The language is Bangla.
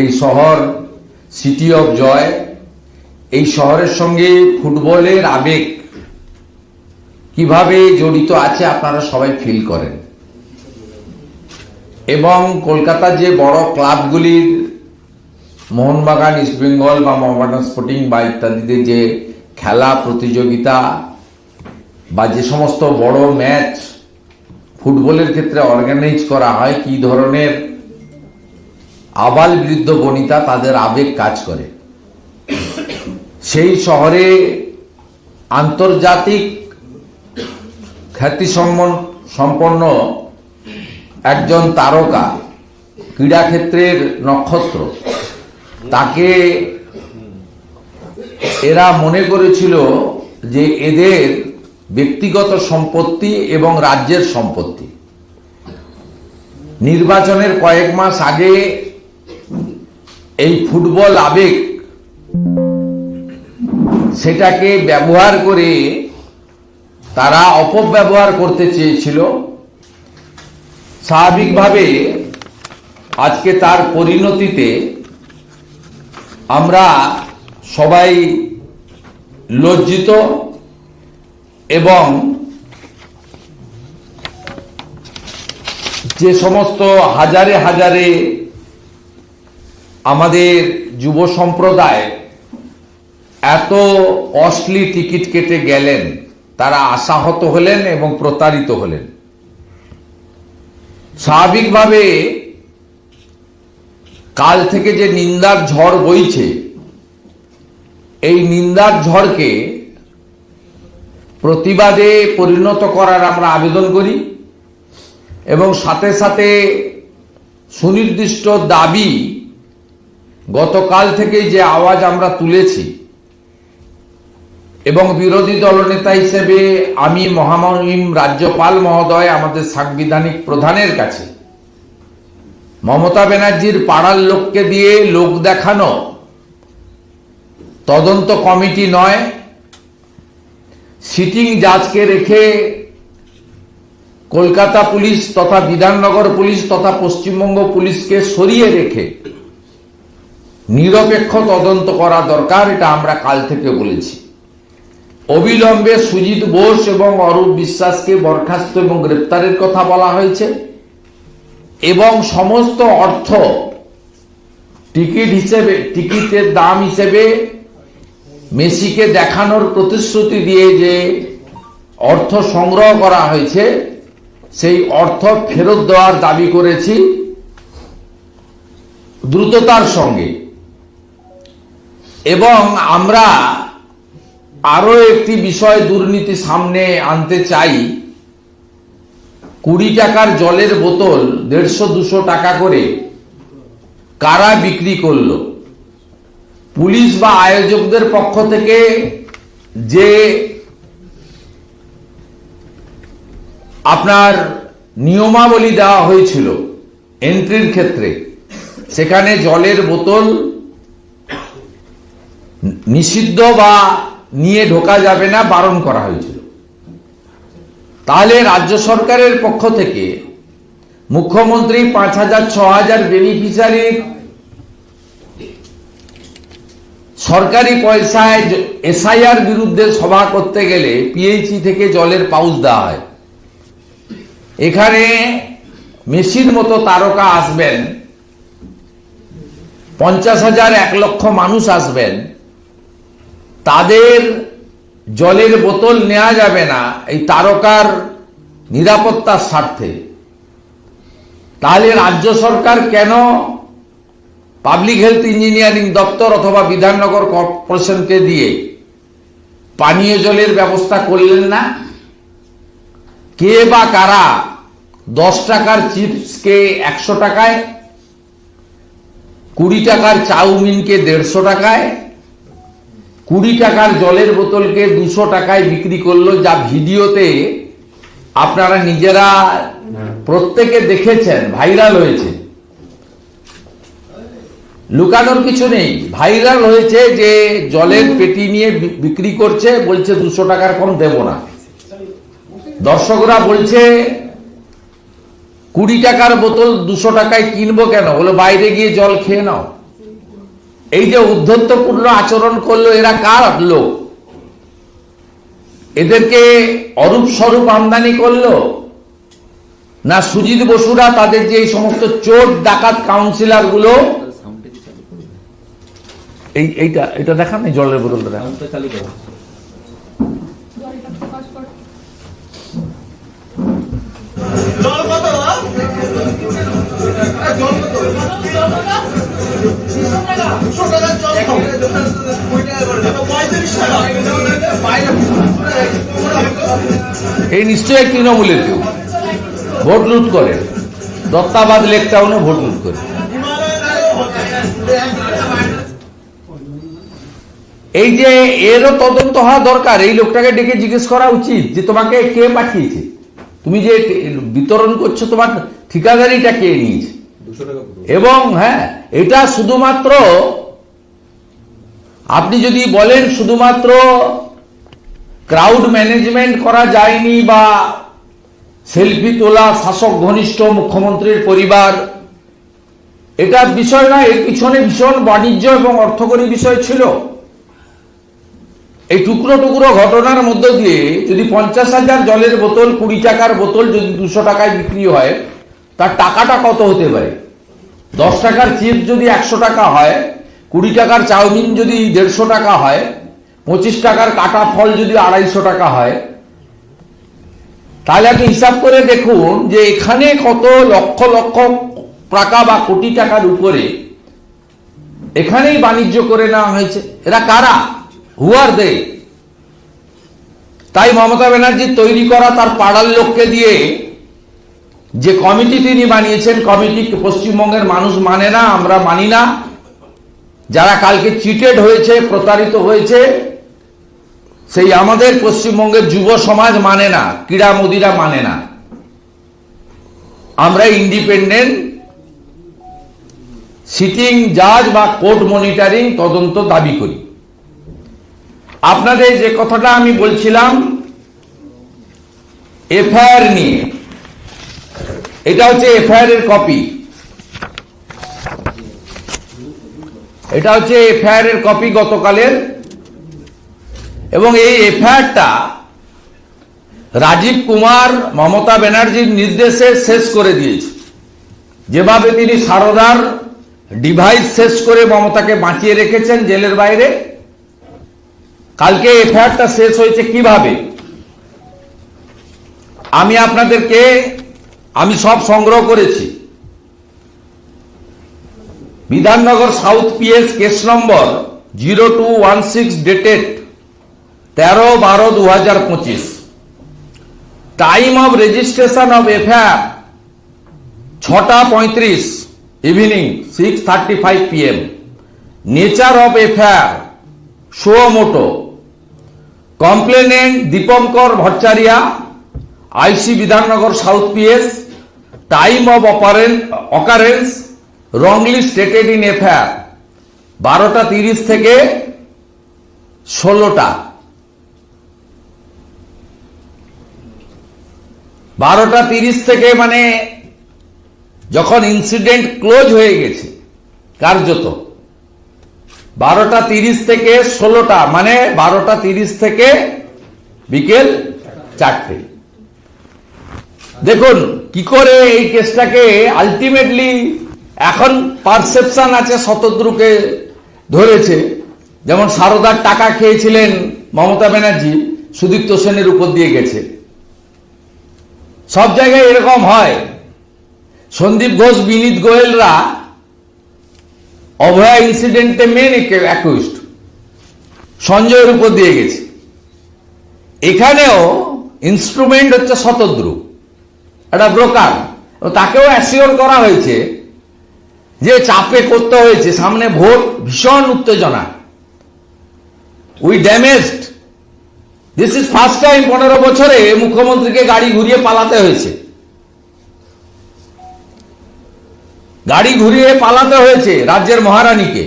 এই শহর সিটি অফ জয় এই শহরের সঙ্গে ফুটবলের আবেগ কীভাবে জড়িত আছে আপনারা সবাই ফিল করেন। এবং কলকাতার যে বড় ক্লাবগুলির মোহনবাগান ইস্টবেঙ্গল বা মোহামেডান স্পোর্টিং বা ইত্যাদিতে যে খেলা, প্রতিযোগিতা বা যে সমস্ত বড় ম্যাচ ফুটবলের ক্ষেত্রে অর্গানাইজ করা হয়, কি ধরনের আবাল বৃদ্ধ বনিতা তাদের আবেগ কাজ করে। সেই শহরে আন্তর্জাতিক খ্যাতি সম্পন্ন একজন তারকা, ক্রীড়াক্ষেত্রের নক্ষত্র। তাকে এরা মনে করেছিল যে এদের ব্যক্তিগত সম্পত্তি এবং রাজ্যের সম্পত্তি। নির্বাচনের কয়েক মাস আগে এই ফুটবল আবেগ, সেটাকে ব্যবহার করে তারা অপব্যবহার করতে চেয়েছিল। স্বাভাবিকভাবে আজকে তার পরিণতিতে আমরা সবাই লজ্জিত এবং যে সমস্ত হাজারে হাজারে আমাদের যুব সম্প্রদায় এত অশ্লি টিকিট কেটে গেলেন, তারা আশাহত হলেন এবং প্রতারিত হলেন। স্বাভাবিকভাবে কাল থেকে যে নিন্দার ঝড় বইছে, এই নিন্দার ঝড়কে প্রতিবাদে পরিণত করার আমরা আবেদন করি এবং সাথে সাথে সুনির্দিষ্ট দাবি গতকাল থেকে যে আওয়াজ আমরা তুলেছি, এবং বিরোধী দলনেতা হিসেবে আমি মহামহিম রাজ্যপাল মহোদয়, আমাদের সাংবিধানিক প্রধানের কাছে, মমতা ব্যানার্জির পাড়ার লোককে দিয়ে লোক দেখানো তদন্ত কমিটি নয়, সিটিং জাজকে রেখে কলকাতা পুলিশ তথা বিধাননগর পুলিশ তথা পশ্চিমবঙ্গ পুলিশকে সরিয়ে রেখে নিরপেক্ষ তদন্ত করা দরকার, এটা আমরা কাল থেকে বলেছি। অবিলম্বে সুজিত বোস এবং অরূপ বিশ্বাসকে বরখাস্ত এবং গ্রেপ্তারের কথা বলা হয়েছে এবং সমস্ত অর্থ টিকিট হিসেবে, টিকিটের দাম হিসেবে মেসিকে দেখানোর প্রতিশ্রুতি দিয়ে যে অর্থ সংগ্রহ করা হয়েছে, সেই অর্থ ফেরত দেওয়ার দাবি করেছি দ্রুততার সঙ্গে। এবং আমরা আরও একটি বিষয় দুর্নীতি সামনে আনতে চাই। কুড়ি টাকার জলের বোতল দেড়শো দুশো টাকা করে কারা বিক্রি করল? পুলিশ বা আয়োজকদের পক্ষ থেকে যে আপনার নিয়মাবলী দেওয়া হয়েছিল এন্ট্রির ক্ষেত্রে, সেখানে জলের বোতল নিষিদ্ধ বা নিয়ে ঢোকা যাবে না, বারণ করা হয়েছিল। তাহলে রাজ্য সরকারের পক্ষ থেকে মুখ্যমন্ত্রী পাঁচ হাজার, ছ হাজার বেনিফিশিয়ারির সরকারি পয়সায় এসআইআর বিরুদ্ধে সভা করতে গেলে পিএইচি থেকে জলের পাউচ দেওয়া হয়। এখানে মেসির মতো তারকা আসবেন, পঞ্চাশ হাজার এক লক্ষ মানুষ আসবেন তাদের জলের বোতল নেওয়া যাবে না এই তারকার নিরাপত্তার স্বার্থে। তাহলে রাজ্য সরকার কেন পাবলিক হেলথ ইঞ্জিনিয়ারিং দপ্তর অথবা বিধাননগর কর্পোরেশনকে দিয়ে পানীয় জলের ব্যবস্থা করলেন না? কে বা কারা দশ টাকার চিপসকে একশো টাকায়, কুড়ি টাকার চাউমিনকে দেড়শো টাকায় কুড়ি টাকার জলের বোতলকে দুশো টাকায় বিক্রি করল যা ভিডিওতে আপনারা নিজেরা প্রত্যেকে দেখেছেন, ভাইরাল হয়েছে। লুকানোর কিছু নেই। ভাইরাল হয়েছে যে জলের পেটি নিয়ে বিক্রি করছে, বলছে দুশো টাকার কম দেব না। দর্শকরা বলছে, কুড়ি টাকার বোতল দুশো টাকায় কিনবো কেন? বলে, বাইরে গিয়ে জল খেয়ে নাও। এই যে উদ্ধত্তপূর্ণ আচরণ করল, এরা কার লোক এদেরকে অরূপ স্বরূপ আমদানি করল? না সুজিত বসুরা তাদের যে এই সমস্ত চোর ডাকাত কাউন্সিলরগুলো এই এইটা, এটা দেখান জলের জল এই নিশ্চয়ই তৃণমূলের কেউ। ভোট লুট করে। দত্তাবাদ লেক টাউনে ভোট লুট করে। এই যে এরও তদন্ত হওয়া দরকার, এই লোকটাকে ডেকে জিজ্ঞেস করা উচিত যে তোমাকে কে পাঠিয়েছে? তুমি যে বিতরণ করছ, তোমার ঠিকাদারিটা কে নিয়েছে? এবং হ্যাঁ এটা শুধুমাত্র আপনি যদি বলেন শুধুমাত্র ক্রাউড ম্যানেজমেন্ট করা যায়নি বা সেলফি তোলা, শাসক, ঘনিষ্ঠ, মুখ্যমন্ত্রীর পরিবার, এটা বিষয় না, এর পিছনে ভীষণ বাণিজ্য এবং অর্থকরী বিষয় ছিল। এই টুকরো টুকরো ঘটনার মধ্য দিয়ে যদি পঞ্চাশ হাজার জলের বোতল, কুড়ি টাকার বোতল যদি দুশো টাকায় বিক্রি হয়, তার টাকাটা কত হতে পারে? দশ টাকার চিপস যদি একশো টাকা হয়, কুড়ি টাকার চাউমিন যদি দেড়শো টাকা হয়, পঁচিশ টাকার কাটা ফল যদি আড়াইশো টাকা হয়, তাহলে আপনি হিসাব করে দেখুন যে এখানে কত লক্ষ লক্ষ টাকা বা কোটি টাকার উপরে এখানেই বাণিজ্য করে নেওয়া হয়েছে। এরা কারা? হুয়ার দে তাই মমতা ব্যানার্জি তৈরি করা তার পাড়ার লোককে দিয়ে যে কমিটি তিনি বানিয়েছেন, কমিটি পশ্চিমবঙ্গের মানুষ মানে না, আমরা মানি না। যারা কালকে চিটেড হয়েছে, প্রতারিত হয়েছে, সেই আমাদের পশ্চিমবঙ্গের যুব সমাজ মানে না, ক্রীড়া মোদিরা মানে না। আমরা ইন্ডিপেন্ডেন্ট, সিটিং জাজ বা কোর্ট মনিটরিং তদন্ত দাবি করি। আপনাদের যে কথাটা আমি বলছিলাম এফআইআর নিয়ে এটা হচ্ছে এফআইআর এর কপি। এটা হচ্ছে এফআইআর এর কপি গতকালের। এবং এই এফআইআরটা রাজীব কুমার, মমতা ব্যানার্জির নির্দেশে শেষ করে দিয়েছে। যেভাবে তিনি সারদার ডিভাইস শেষ করে মমতাকে বাঁচিয়ে রেখেছেন জেলের বাইরে, কালকে এফআইআরটা শেষ হয়েছে কীভাবে? আমি আপনাদেরকে আমি সব সংগ্রহ করেছি। Bidhannagar south PS case number zero two one six dated তেরো বারো দু হাজার পঁচিশ। Time of registration of FIR ছটা পঁয়ত্রিশ evening six thirty five PM. Nature of FIR, suo motu. Complainant Dipankar Bhattaria, IC Bidhannagar south PS. Time of অপারেন occurrence wrongly stated in FIR বারোটা তিরিশ থেকে ষোলোটা। বারোটা তিরিশ থেকে মানে যখন ইনসিডেন্ট ক্লোজ হয়ে গেছে, কার্যত। বারোটা তিরিশ থেকে ষোলোটা মানে বারোটা তিরিশ থেকে বিকেল চারটে। দেখুন, কি করে এই কেসটাকে আলটিমেটলি এখন পারসেপশন আছে শতদ্রুকে ধরেছে। যেমন সারদার টাকা খেয়েছিলেন মমতা ব্যানার্জি, সুদীপ্ত সেনের উপর দিয়ে গেছে। সব জায়গায় এরকম হয়। সন্দীপ ঘোষ, বিনীত গোয়েলরা অভয়া ইনসিডেন্টে মেন অ্যাকুইস্ট সঞ্জয়ের উপর দিয়ে গেছে। এখানেও ইনস্ট্রুমেন্ট হচ্ছে শতদ্রু। একটা ব্রোকার তাকেও অ্যাসিওর করা হয়েছে যে চাপে করতে হয়েছে। সামনে ভোট, ভীষণ উত্তেজনা। We damaged this is first time পনেরো বছরে মুখ্যমন্ত্রীকে গাড়ি ঘুরিয়ে পালাতে হয়েছে। গাড়ি ঘুরিয়ে পালাতে হয়েছে রাজ্যের মহারানীকে।